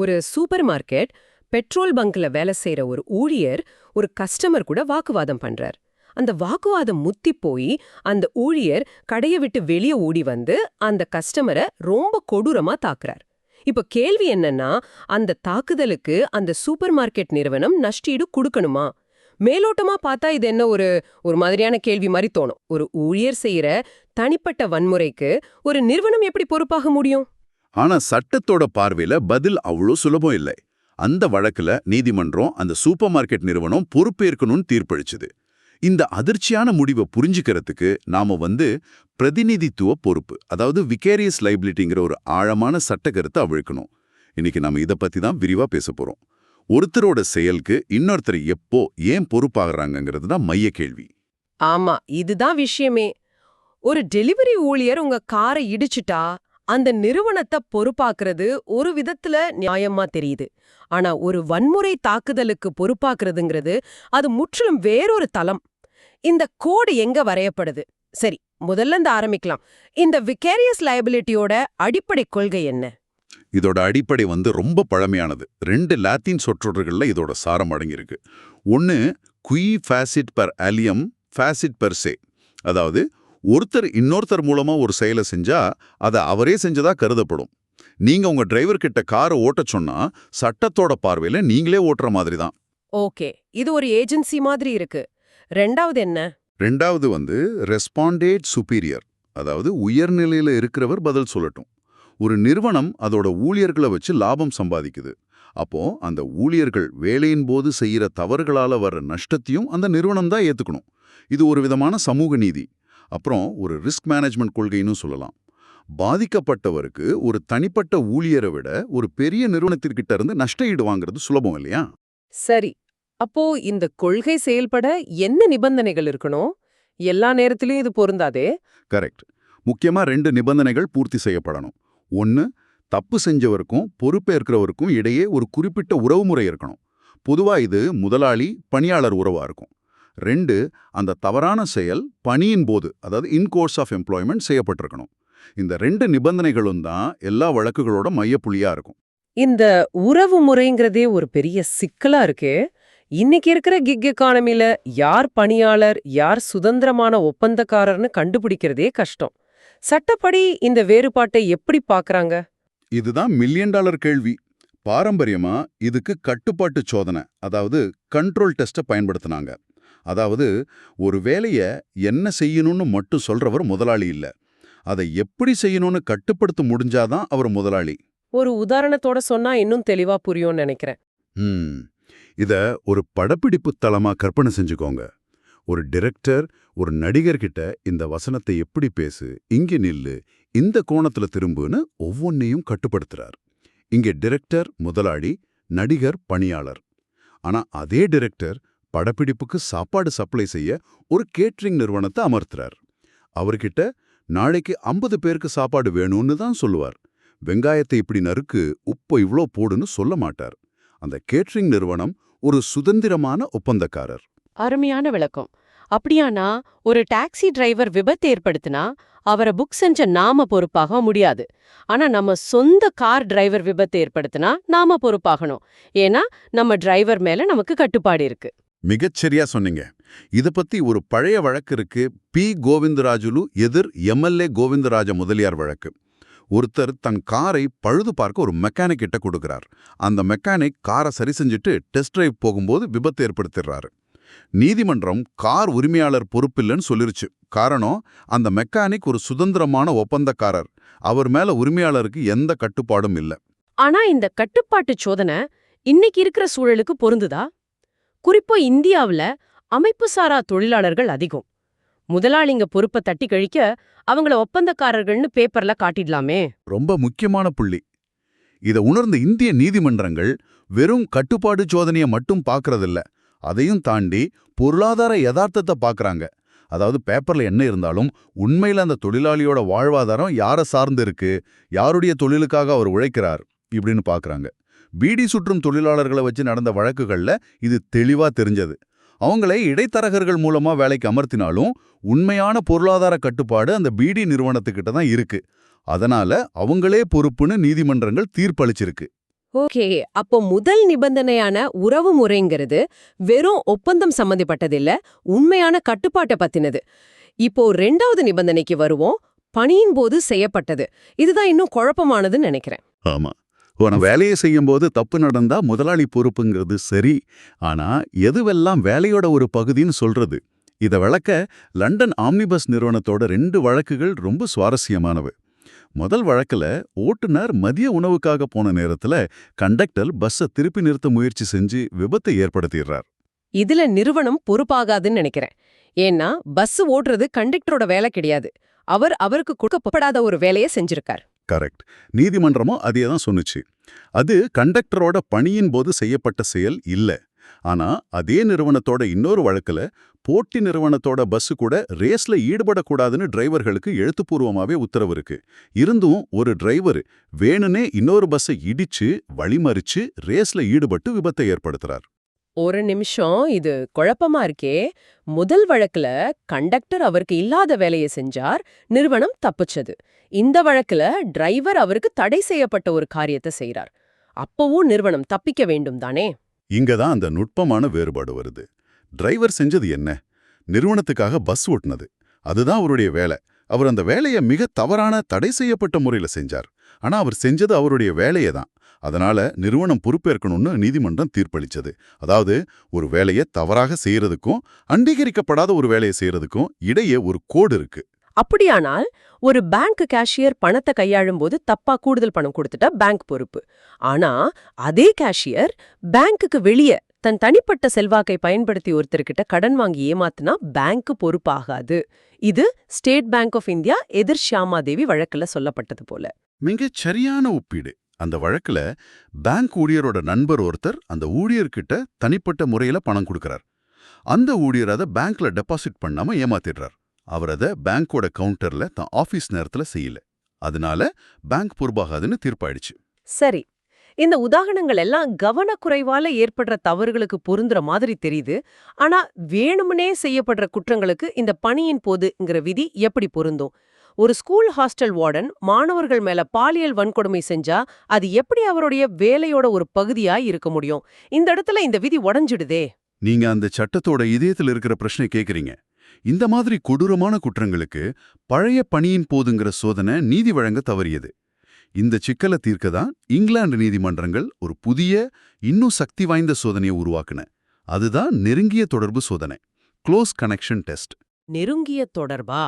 ஒரு super market petrol பங்க்ல வேலை செய்யற ஒரு ஊழியர் ஒரு கஸ்டமர் கூட வாக்குவாதம் பண்றார். அந்த வாக்குவாதம் முத்தி போய் அந்த ஊழியர் கடையை விட்டு வெளியே ஓடி வந்து அந்த கஸ்டமரை ரொம்ப கொடூரமா தாக்குறார். இப்ப கேள்வி என்னன்னா அந்த தாக்குதலுக்கு அந்த சூப்பர் மார்க்கெட் நிறுவனம் நஷ்டீடு கொடுக்கணுமா? மேலோட்டமா பார்த்தா இது என்ன ஒரு ஒரு மாதிரியான கேள்வி மாதிரி தோணும். ஒரு ஊழியர் செய்யற தனிப்பட்ட வன்முறைக்கு ஒரு நிறுவனம் எப்படி பொறுப்பாக முடியும்? ஆனா சட்டத்தோட பார்வையில பதில் அவ்வளோ சுலபம் இல்லை. அந்த வழக்குல நீதிமன்றம் அந்த சூப்பர் மார்க்கெட் நிறுவனம் பொறுப்பேற்கணும்னு தீர்ப்பளிச்சுது. இந்த அதிர்ச்சியான முடிவை புரிஞ்சுக்கிறதுக்கு நாம வந்து பிரதிநிதித்துவ பொறுப்பு அதாவது விகேரியஸ் லைபிலிட்டிங்கிற ஒரு ஆழமான சட்ட கருத்தை அவிழ்க்கணும். இன்னைக்கு நாம இத பத்தி தான் விரிவா பேச போறோம். ஒருத்தரோட செயலுக்கு இன்னொருத்தர் எப்போ ஏன் பொறுப்பாகிறாங்கிறது தான் மைய கேள்வி. ஆமா இதுதான் விஷயமே. ஒரு டெலிவரி ஊழியர் உங்க காரை இடிச்சுட்டா அந்த நிறுவனத்தை பொறுப்பாக்குறது ஒரு விதத்துல நியாயமா தெரியுது. ஆனா ஒரு வன்முறை தாக்குதலுக்கு பொறுப்பாக்குறதுங்கிறது அது முற்றிலும் வேறொரு தளம். இந்த கோடு எங்க வரையப்படுது? சரி முதல்ல இருந்து ஆரம்பிக்கலாம். இந்த விகேரியஸ் லயபிலிட்டியோட அடிப்படை கொள்கை என்ன? இதோட அடிப்படை வந்து ரொம்ப பழமையானது. ரெண்டு லாத்தின் சொற்றொடர்கள்ல இதோட சாரம் அடங்கியிருக்கு. ஒன்னு குயி ஃபேசிட் பர் அலியம் ஃபேசிட் பர் சே அதாவது ஒருத்தர் இன்னொருத்தர் மூலமா ஒரு செயலை செஞ்சா அதை அவரே செஞ்சதா கருதப்படும். நீங்க உங்க டிரைவர் கிட்ட காரை ஓட்டச் சொன்னா சட்டத்தோட பார்வையில நீங்களே ஓட்டுற மாதிரி தான் ஓகே. இது ஒரு ஏஜென்சி மாதிரி இருக்கு. ரெண்டாவது என்ன? ரெண்டாவது வந்து ரெஸ்பாண்டேட் சுப்பீரியர் அதாவது உயர்நிலையில இருக்கிறவர் பதில் சொல்லட்டும். ஒரு நிறுவனம் அதோட ஊழியர்களை வச்சு லாபம் சம்பாதிக்குது. அப்போ அந்த ஊழியர்கள் வேலையின் போது செய்யற தவறுகளால வர்ற நஷ்டத்தையும் அந்த நிறுவனம் தான் ஏத்துக்கணும். இது ஒரு விதமான சமூக நீதி. அப்புறம் ஒரு ரிஸ்க் மேனேஜ்மெண்ட் கொள்கைன்னு சொல்லலாம். பாதிக்கப்பட்டவருக்கு ஒரு தனிப்பட்ட ஊழியரை விட ஒரு பெரிய நிறுவனத்திற்கிட்ட இருந்து நஷ்ட ஈடு வாங்குறது சுலபம் இல்லையா? சரி. அப்போ இந்த கொள்கை செயல்பட என்ன நிபந்தனைகள் இருக்கணும்? எல்லா நேரத்திலயும் இது பொருந்தாதே? கரெக்ட். முக்கியமா ரெண்டு நிபந்தனைகள் பூர்த்தி செய்யப்படணும். ஒன்னு தப்பு செஞ்சவருக்கும் பொறுப்பேற்கிறவருக்கும் இடையே ஒரு குறிப்பிட்ட உறவுமுறை இருக்கணும். பொதுவா இது முதலாளி பணியாளர் உறவா இருக்கும். ரெண்டு அந்த தவறான செயல் பணியின் போது அதாவது இன் கோர்ஸ் ஆஃப் எம்ப்ளாய்மெண்ட் செய்யப்பட்டிருக்கணும். இந்த ரெண்டு நிபந்தனைகளும் தான் எல்லா வழக்குகளோட மையப்புள்ளியா இருக்கும். இந்த உறவு முறைங்கிறதே ஒரு பெரிய சிக்கலா இருக்கே. இன்னைக்கு இருக்கிற கிக் எக்கானமில யார் பணியாளர் யார் சுதந்திரமான ஒப்பந்தக்காரர்னு கண்டுபிடிக்கிறதே கஷ்டம். சட்டப்படி இந்த வேறுபாட்டை எப்படி பாக்குறாங்க? இதுதான் மில்லியன் டாலர் கேள்வி. பாரம்பரியமா இதுக்கு கட்டுப்பாட்டு சோதனை அதாவது கண்ட்ரோல் டெஸ்ட்டை பயன்படுத்தினாங்க. அதாவது ஒரு வேலைய என்ன செய்யணும்னு மட்டும் சொல்றவர் முதலாளி இல்ல. அதை எப்படி செய்யணும்னு கட்டுப்படுத்த முடிஞ்சாதான் அவர் முதலாளி. ஒரு உதாரணத்தோட சொன்னா இன்னும் தெளிவா புரியும்னு நினைக்கிறேன். இத ஒரு படப்பிடிப்பு தளமா கற்பனை செஞ்சுக்கோங்க. ஒரு டிரெக்டர் ஒரு நடிகர்கிட்ட இந்த வசனத்தை எப்படி பேசு இங்க நில்லு இந்த கோணத்துல திரும்புன்னு ஒவ்வொன்னையும் கட்டுப்படுத்துறார். இங்க டிரெக்டர் முதலாளி நடிகர் பணியாளர். ஆனா அதே டிரெக்டர் படப்பிடிப்புக்கு சாப்பாடு சப்ளை செய்ய ஒரு கேட்ரிங் நிறுவனத்தை அமர்த்துறார். அவர்கிட்ட நாளைக்கு ஐம்பது பேருக்கு சாப்பாடு வேணும்னு தான் சொல்லுவார். வெங்காயத்தை இப்படி நறுக்கு உப்பை இவ்ளோ போடுன்னு சொல்ல மாட்டார். அந்த கேட்ரிங் நிறுவனம் ஒரு சுதந்திரமான ஒப்பந்தக்காரர். அருமையான விளக்கம். அப்படியானா ஒரு டாக்ஸி டிரைவர் விபத்து ஏற்படுத்தினா அவரை புக் செஞ்ச நாம பொறுப்பாக முடியாது. ஆனா நம்ம சொந்த கார் டிரைவர் விபத்து ஏற்படுத்தினா நாம பொறுப்பாகணும். ஏன்னா நம்ம டிரைவர் மேல நமக்கு கட்டுப்பாடு இருக்கு. மிகச்சரியா சொன்னீங்க. இத பத்தி ஒரு பழைய வழக்கு இருக்கு. பி. கோவிந்தராஜுலு எதிர் எம்எல்ஏ கோவிந்தராஜ முதலியார் வழக்கு. ஒருத்தர் தன் காரை பழுது பார்க்க ஒரு மெக்கானிக் கிட்ட கொடுக்கிறார். அந்த மெக்கானிக் காரை சரி செஞ்சுட்டு டெஸ்ட் டிரைவ் போகும்போது விபத்து ஏற்படுத்திடுறாரு. நீதிமன்றம் கார் உரிமையாளர் பொறுப்பில்லைன்னு சொல்லிருச்சு. காரணம் அந்த மெக்கானிக் ஒரு சுதந்திரமான ஒப்பந்தக்காரர். அவர் மேல உரிமையாளருக்கு எந்த கட்டுப்பாடும் இல்ல. ஆனா இந்த கட்டுப்பாட்டு சோதனை இன்னைக்கு இருக்கிற சூழலுக்கு பொருந்துதா? குறிப்பா இந்தியாவுல அமைப்புசாரா தொழிலாளர்கள் அதிகம். முதலாளிங்க பொறுப்பை தட்டி கழிக்க அவங்கள ஒப்பந்தக்காரர்கள்னு பேப்பர்ல காட்டிடலாமே. ரொம்ப முக்கியமான புள்ளி. இத உணர்ந்த இந்திய நீதிமன்றங்கள் வெறும் கட்டுப்பாடு சோதனையை மட்டும் பார்க்கறதில்ல. அதையும் தாண்டி பொருளாதார யதார்த்தத்தை பார்க்கறாங்க. அதாவது பேப்பர்ல என்ன இருந்தாலும் உண்மையில அந்த தொழிலாளியோட வாழ்வாதாரம் யாரை சார்ந்து இருக்கு? யாருடைய தொழிலுக்காக அவர் உழைக்கிறார்? இப்படின்னு பார்க்கறாங்க. பீடி சுற்றும் தொழிலாளர்களை வச்சு நடந்த வழக்குகள்ல இது தெளிவா தெரிஞ்சது. அவங்களை இடைத்தரகர்கள் மூலமா வேலைக்கு அமர்த்தினாலும் உண்மையான பொருளாதார கட்டுப்பாடு அந்த பீடி நிறுவனத்துக்கிட்ட தான் இருக்கு. அதனால அவங்களே பொறுப்புன்னு நீதிமன்றங்கள் தீர்ப்பளிச்சிருக்கு. ஓகே அப்போ முதல் நிபந்தனையான உறவு முறைங்கிறது வெறும் ஒப்பந்தம் சம்பந்தப்பட்டதில்ல உண்மையான கட்டுப்பாட்டை பத்தினது. இப்போ ரெண்டாவது நிபந்தனைக்கு வருவோம் பணியின் போது செய்யப்பட்டது. இதுதான் இன்னும் குழப்பமானதுன்னு நினைக்கிறேன். ஆமா. ஒரு வேலையை செய்யும்போது தப்பு நடந்தா முதலாளி பொறுப்புங்கிறது சரி. ஆனா எதுவெல்லாம் வேலையோட ஒரு பகுதின்னு சொல்றது? இத விளக்க லண்டன் ஆம்னிபஸ் நிறுவனத்தோட ரெண்டு வழக்குகள் ரொம்ப சுவாரஸ்யமானவை. முதல் வழக்குல ஓட்டுநர் மதிய உணவுக்காக போன நேரத்துல கண்டக்டர் பஸ்ஸை திருப்பி நிறுத்த முயற்சி செஞ்சு விபத்தை ஏற்படுத்திடுறார். இதுல நிறுவனம் பொறுப்பாகாதுன்னு நினைக்கிறேன். ஏன்னா பஸ் ஓட்டுறது கண்டக்டரோட வேலை கிடையாது. அவர் அவருக்கு கொடுக்கப்படாத ஒரு வேலையை செஞ்சிருக்கார். கரெக்ட் நீதிமன்றமும் அதே தான் சொன்னுச்சு. அது கண்டக்டரோட பணியின் போது செய்யப்பட்ட செயல் இல்ல. ஆனா அதே நிறுவனத்தோட இன்னொரு வழக்குல போட்டி நிறுவனத்தோட பஸ் கூட ரேஸ்ல ஈடுபடக்கூடாதுன்னு டிரைவர்களுக்கு எழுத்துப்பூர்வமாவே உத்தரவு இருக்கு. இருந்தும் ஒரு டிரைவர் வேணுனே இன்னொரு பஸ்ஸை இடிச்சு வழிமறிச்சு ரேஸ்ல ஈடுபட்டு விபத்தை ஏற்படுத்துறார். ஒரு நிமிஷம் இது குழப்பமா இருக்கே. முதல் வழக்குல கண்டக்டர் அவருக்கு இல்லாத வேலையை செஞ்சார் நிறுவனம் தப்பிச்சது. இந்த வழக்குல டிரைவர் அவருக்கு தடை செய்யப்பட்ட ஒரு காரியத்தை செய்றார். அப்பவும் நிறுவனம் தப்பிக்க வேண்டும் தானே? இங்க தான் அந்த நுட்பமான வேறுபாடு வருது. டிரைவர் செஞ்சது என்ன? நிறுவனத்துக்காக பஸ் ஓட்டுனது. அதுதான் அவருடைய வேலை. அவர் அந்த வேலையை மிக தவறான தடை செய்யப்பட்ட முறையில செஞ்சார். ஆனா அவர் செஞ்சது அவருடைய வேலையை தான் அதனால நிறுவனம் பொறுப்பேற்கணும்னு நீதிமன்றம் தீர்ப்பளிச்சது. அதாவது ஒரு வேலையை தவறாக செய்யறதுக்கும் அங்கீகரிக்கப்படாத ஒரு வேலையை செய்யறதுக்கும் இடையே ஒரு கோடு இருக்கு. அப்படியானால் ஒரு பேங்க் கேஷியர் பணத்தை கையாளும் போது தப்பா கூடுதல் பணம் கொடுத்துட்டா பேங்க் பொறுப்பு. ஆனா அதே கேஷியர் பேங்க்குக்கு வெளியே தன் தனிப்பட்ட செல்வாக்கை பயன்படுத்தி ஒருத்தர்கிட்ட கடன் வாங்கி ஏமாத்துனா பேங்க் பொறுப்பாகாது. இது ஸ்டேட் பேங்க் ஆஃப் இந்தியா எதிர் ஷியாமாதேவி வழக்குல சொல்லப்பட்டது போல. மிகச் சரியான ஒப்பீடு. அந்த வழக்குல பேங்க் ஊழியரோட நண்பர் ஒருத்தர் அந்த ஊழியர்கிட்ட தனிப்பட்ட முறையில பணம் கொடுக்கறார். அந்த ஊழியர் அதை பேங்க்ல டெபாசிட் பண்ணாம ஏமாத்திடுறார். அவர் அதை பேங்கோட கவுண்டர்ல தான் ஆபீஸ் நேரத்துல செய்யல. அதனால பேங்க் பொறுப்பாகாதுன்னு தீர்ப்பாயிடுச்சு. சரி. இந்த உதாரணங்கள் எல்லாம் கவனக்குறைவால ஏற்படுற தவறுகளுக்கு பொருந்துற மாதிரி தெரியுது. ஆனா வேணும்னே செய்யப்படுற குற்றங்களுக்கு இந்த பணியின் போதுங்கிற விதி எப்படி பொருந்தும்? ஒரு ஸ்கூல் ஹாஸ்டல் வார்டன் மாணவர்கள் மேல பாலியல் வன்கொடுமை செஞ்சா அது எப்படி அவருடைய வேலையோட ஒரு பகுதியா இருக்க முடியும்? இந்த இடத்துல இந்த விதி உடைஞ்சிடுதே. நீங்க அந்த சட்டத்தோட இதயத்தில் இருக்கிற பிரச்சனை கேக்குறீங்க. இந்த மாதிரி கொடூரமான குற்றங்களுக்கு பழைய பணியின் போதுங்கிற சோதனை நீதி வழங்க தவறியது. இந்த சிக்கலை தீர்க்க தான் இங்கிலாந்து நீதிமன்றங்கள் ஒரு புதிய இன்னும் சக்தி வாய்ந்த சோதனையை உருவாக்குன. அதுதான் நெருங்கிய தொடர்பு சோதனை. க்ளோஸ் கனெக்ஷன் டெஸ்ட் நெருங்கிய தொடர்பா?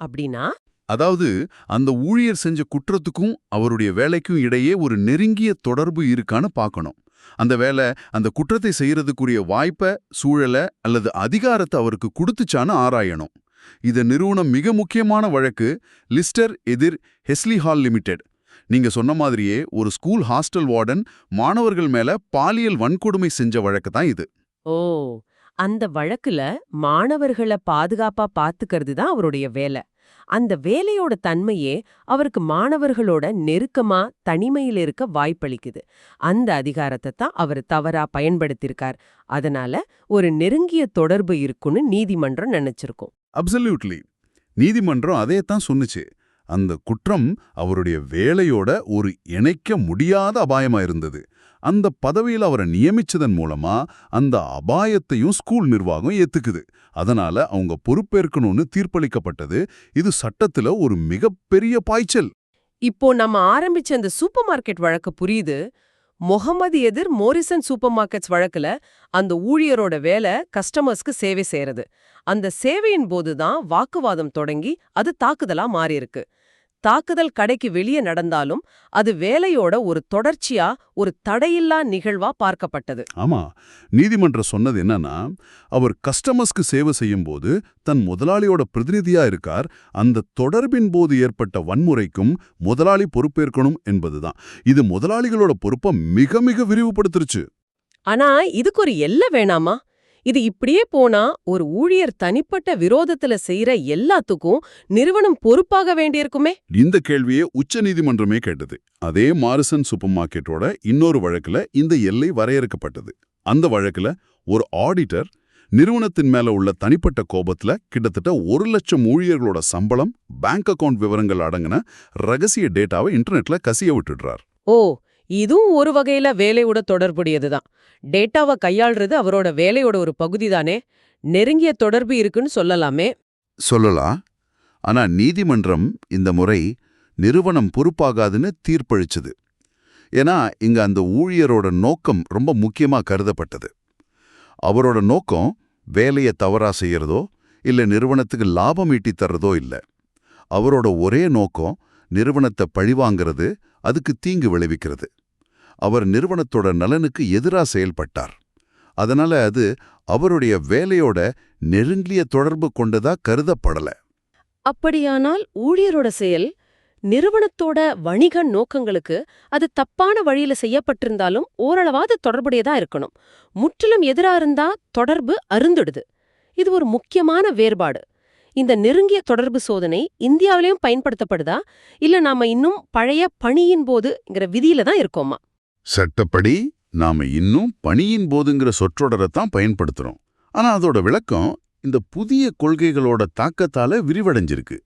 அப்படின்னா அதாவது அந்த ஊழியர் செஞ்ச குற்றத்துக்கும் அவருடைய வேலைக்கும் இடையே ஒரு நெருங்கிய தொடர்பு இருக்கான்னு பார்க்கணும் அந்த வேலை அந்த குற்றத்தை செய்யறதுக்குரிய வாய்ப்பை சூழலை அல்லது அதிகாரத்தை அவருக்கு கொடுத்துச்சான்னு ஆராயணும். இத நிறுவனம் மிக முக்கியமான வழக்கு லிஸ்டர் எதிர் ஹெஸ்லி ஹால் லிமிடெட். நீங்க சொன்ன மாதிரியே ஒரு ஸ்கூல் ஹாஸ்டல் வார்டன் மாணவர்கள் மேல பாலியல் வன்கொடுமை செஞ்ச வழக்கு தான் இது. ஓ! அந்த வழக்குல மாணவர்களை பாதுகாப்பா பாத்துக்கிறது தான் அவருடைய வேலை. அந்த வேலையோட தன்மையே அவருக்கு மாணவர்களோட நெருக்கமா தனிமையில இருக்க வாய்ப்பளிக்குது. அந்த அதிகாரத்தை தான் அவர் தவறா பயன்படுத்தியிருக்கார் அதனால ஒரு நெருங்கிய தொடர்பு இருக்குன்னு நீதிமன்றம் நினைச்சிருக்கும். அப்சல்யூட்லி நீதிமன்றம் அதே தான் சொன்னுச்சு. அந்த குற்றம் அவருடைய வேலையோட ஒரு இணைக்க முடியாத அபாயமா இருந்தது. அந்த பதவியில் அவரை நியமிச்சதன் மூலமா அந்த அபாயத்தையும் ஸ்கூல் நிர்வாகம் ஏத்துக்குது. அதனால அவங்க பொறுப்பேற்கணும்னு தீர்ப்பளிக்கப்பட்டது. இது சட்டத்துல ஒரு மிகப்பெரிய பாய்ச்சல். இப்போ நம்ம ஆரம்பிச்ச அந்த சூப்பர் மார்க்கெட் வழக்கு புரியுது. முகமது எதிர் மோரிசன் சூப்பர் மார்க்கெட்ஸ் வழக்குல அந்த ஊழியரோட வேலை கஸ்டமர்ஸ்க்கு சேவை செய்யறது அந்த சேவையின் போது தான் வாக்குவாதம் தொடங்கி அது தாக்குதலா மாறியிருக்கு. தாக்குதல் கடைக்கு வெளியே நடந்தாலும் அது வேலையோட ஒரு தொடர்ச்சியா ஒரு தடையில்லா நிகழ்வா பார்க்கப்பட்டது. ஆமா. நீதிமன்றம் சொன்னது என்னன்னா அவர் கஸ்டமர்ஸ்க்கு சேவை செய்யும்போது தன் முதலாளியோட பிரதிநிதியா இருக்கார். அந்த தொடர்பின் போது ஏற்பட்ட வன்முறைக்கும் முதலாளி பொறுப்பேற்கணும் என்பதுதான். இது முதலாளிகளோட பொறுப்பை மிக மிக விரிவுபடுத்துருச்சு. ஆனா இதுக்கு ஒரு எல்லை வேணாமா? இது இப்படியே போனா ஒரு ஊழியர் தனிப்பட்ட விரோதத்துல செய்யற எல்லாத்துக்கும் நிறுவனம் பொறுப்பாக வேண்டியிருக்குமே? இந்த கேள்வியை உச்ச நீதிமன்றமே கேட்டது. அதே மாரிசன் சூப்பர் மார்க்கெட்டோட இன்னொரு வழக்குல இந்த எல்லை வரையறுக்கப்பட்டது. அந்த வழக்குல ஒரு ஆடிட்டர் நிறுவனத்தின் மேல உள்ள தனிப்பட்ட கோபத்துல கிட்டத்தட்ட ஒரு லட்சம் ஊழியர்களோட சம்பளம் பேங்க் அக்கவுண்ட் விவரங்கள் அடங்கின ரகசிய டேட்டாவை இன்டர்நெட்ல கசிய விட்டுடுறார். ஓ இதுவும் ஒரு வகையில வேலையோட தொடர்புடையதுதான். டேட்டாவை கையாள்றது அவரோட வேலையோட ஒரு பகுதி தானே நெருங்கிய தொடர்பு இருக்குன்னு சொல்லலாமே. சொல்லலாம். ஆனா நீதிமன்றம் இந்த முறை நிறுவனம் பொறுப்பாகாதுன்னு தீர்ப்பளிச்சது. ஏன்னா இங்க அந்த ஊழியரோட நோக்கம் ரொம்ப முக்கியமா கருதப்பட்டது. அவரோட நோக்கம் வேலையை தவறா செய்யறதோ இல்ல நிறுவனத்துக்கு லாபம் ஈட்டி தர்றதோ இல்ல. அவரோட ஒரே நோக்கம் நிறுவனத்தை பழிவாங்கிறது அதுக்கு தீங்கு விளைவிக்கிறது. அவர் நிறுவனத்தோட நலனுக்கு எதிரா செயல்பட்டார். அதனால அது அவருடைய வேலையோட நெருங்கிய தொடர்பு கொண்டதா கருதப்படல. அப்படியானால் ஊழியரோட செயல் நிறுவனத்தோட வணிக நோக்கங்களுக்கு அது தப்பான வழியில செய்யப்பட்டிருந்தாலும் ஓரளவாது தொடர்புடையதா இருக்கணும். முற்றிலும் எதிரா இருந்தா தொடர்பு அருந்துடுது. இது ஒரு முக்கியமான வேறுபாடு. இந்த நெருங்கிய தொடர்பு சோதனை இந்தியாவிலையும் பயன்படுத்தப்படுதா? இல்ல நாம இன்னும் பழைய பணியின் போதுங்கிற விதியில தான் இருக்கோமா? சட்டப்படி நாம இன்னும் பணியின் போதுங்கிற சொற்றொடரைத்தான் பயன்படுத்துறோம். ஆனா அதோட விளக்கம் இந்த புதிய கொள்கைகளோட தாக்கத்தால விரிவடைஞ்சிருக்கு.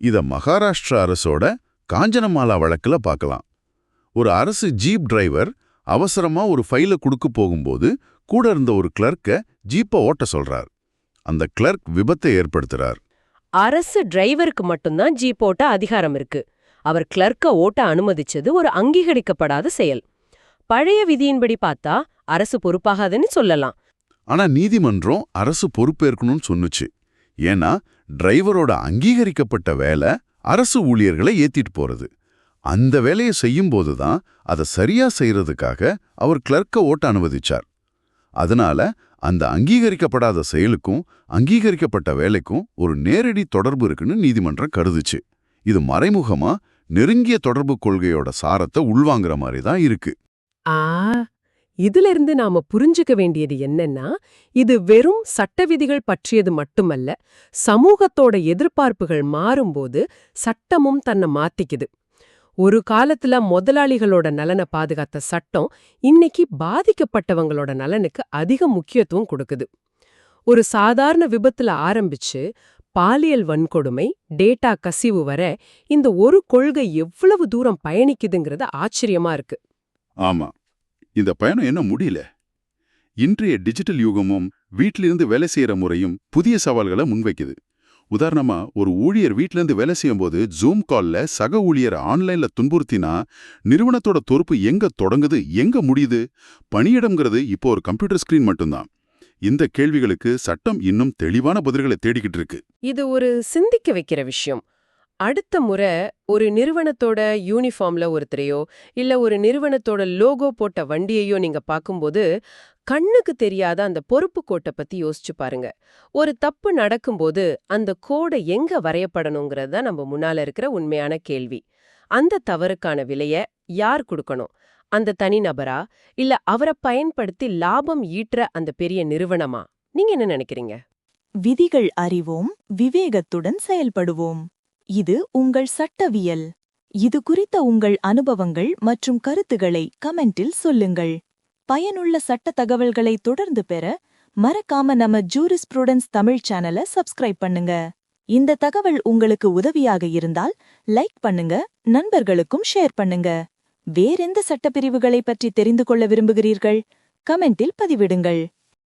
இத மகாராஷ்டிரா அரசோட காஞ்சனமாலா வழக்குல பார்க்கலாம் ஒரு அரசு ஜீப் டிரைவர் அவசரமா ஒரு ஃபைல கொடுக்க போகும்போது கூட இருந்த ஒரு கிளர்க்க ஜீப்பை ஓட்ட சொல்றார். அந்த கிளர்க் விபத்தை ஏற்படுத்துறார். அரசு டிரைவருக்கு மட்டும்தான் ஜீப் ஓட்ட அதிகாரம் இருக்கு. அவர் கிளர்க்க ஓட்ட அனுமதிச்சது ஒரு அங்கீகரிக்கப்படாத செயல். பழைய விதியின்படி பார்த்தா அரசு பொறுப்பாகாதுன்னு சொல்லலாம். ஆனா நீதிமன்றம் அரசு பொறுப்பேற்கணும்னு சொன்னுச்சு. ஏன்னா டிரைவரோட அங்கீகரிக்கப்பட்ட வேலை அரசு ஊழியர்களை ஏத்திட்டு போறது. அந்த வேலையை செய்யும்போது தான் அதை சரியா செய்யறதுக்காக அவர் கிளர்க்க ஓட்ட அனுமதிச்சார். அதனால அந்த அங்கீகரிக்கப்படாத செயலுக்கும் அங்கீகரிக்கப்பட்ட வேலைக்கும் ஒரு நேரடி தொடர்பு இருக்குன்னு நீதிமன்றம் கருதுச்சு. இது மறைமுகமா நெருங்கிய தொடர்பு கொள்கையோட சாரத்தை உள்வாங்குற மாதிரி தான் இருக்கு. ஆ இதுல இருந்து நாம புரிஞ்சுக்க வேண்டியது என்னன்னா இது வெறும் சட்ட விதிகள் பற்றியது மட்டுமல்ல சமூகத்தோட எதிர்பார்ப்புகள் மாறும்போது சட்டமும் தன்னை மாத்திக்குது. ஒரு காலத்துல முதலாளிகளோட நலனை பாதுகாத்த சட்டம் இன்னைக்கு பாதிக்கப்பட்டவங்களோட நலனுக்கு அதிக முக்கியத்துவம் கொடுக்குது. ஒரு சாதாரண விபத்துல ஆரம்பிச்சு பாலியல் வன்கொடுமை டேட்டா கசிவு வர இந்த ஒரு கொள்கை எவ்வளவு தூரம் பயணிக்குதுங்கிறது ஆச்சரியமா இருக்கு. ஆமா. இந்த பயணம் என்ன முடியல. இன்றைய டிஜிட்டல் யுகமும் வீட்டிலிருந்து வேலை செய்யற முறையும் புதிய சவால்களை முன்வைக்குது. உதாரணமா ஒரு ஊழியர் வீட்டிலேருந்து வேலை செய்யும் போது ஜூம் கால்ல சக ஊழியர் ஆன்லைன்ல துன்புறுத்தினா நிறுவனத்தோட பொறுப்பு எங்க தொடங்குது எங்க முடியுது? பணியிடம்ங்கிறது இப்போ ஒரு கம்ப்யூட்டர் ஸ்கிரீன் மட்டும்தான். இந்த கேள்விகளுக்கு சட்டம் இன்னும் தெளிவான பதில்களை தேடிக்கிட்டு இருக்கு. இது ஒரு சிந்திக்க வைக்கிற விஷயம். அடுத்த முறை ஒரு நிறுவனத்தோட யூனிஃபார்ம்ல ஒருத்தரையோ இல்ல ஒரு நிறுவனத்தோட லோகோ போட்ட வண்டியையோ நீங்க பார்க்கும்போது கண்ணுக்கு தெரியாத அந்த பொறுப்பு கோட்டை பத்தி யோசிச்சு பாருங்க. ஒரு தப்பு நடக்கும்போது அந்த கோடை எங்க வரையப்படணுங்கிறது தான் நம்ம முன்னால இருக்கிற உண்மையான கேள்வி. அந்த தவறுக்கான விலைய யார் கொடுக்கணும்? அந்த தனிநபரா இல்ல அவரை பயன்படுத்தி லாபம் ஈட்டுற அந்த பெரிய நிறுவனமா? நீங்க என்ன நினைக்கிறீங்க? விதிகள் அறிவோம் விவேகத்துடன் செயல்படுவோம். இது உங்கள் சட்டவியல். இது குறித்த உங்கள் அனுபவங்கள் மற்றும் கருத்துகளை கமெண்டில் சொல்லுங்கள். பயனுள்ள சட்ட தகவல்களை தொடர்ந்து பெற மறக்காம நம்ம ஜூரிஸ்ப்ரூடன்ஸ் தமிழ் சேனலை சப்ஸ்கிரைப் பண்ணுங்க. இந்த தகவல் உங்களுக்கு உதவியாக இருந்தால் லைக் பண்ணுங்க நண்பர்களுக்கும் ஷேர் பண்ணுங்க. வேறெந்த சட்டப்பிரிவுகளை பற்றி தெரிந்து கொள்ள விரும்புகிறீர்கள்? கமெண்டில் பதிவிடுங்கள்.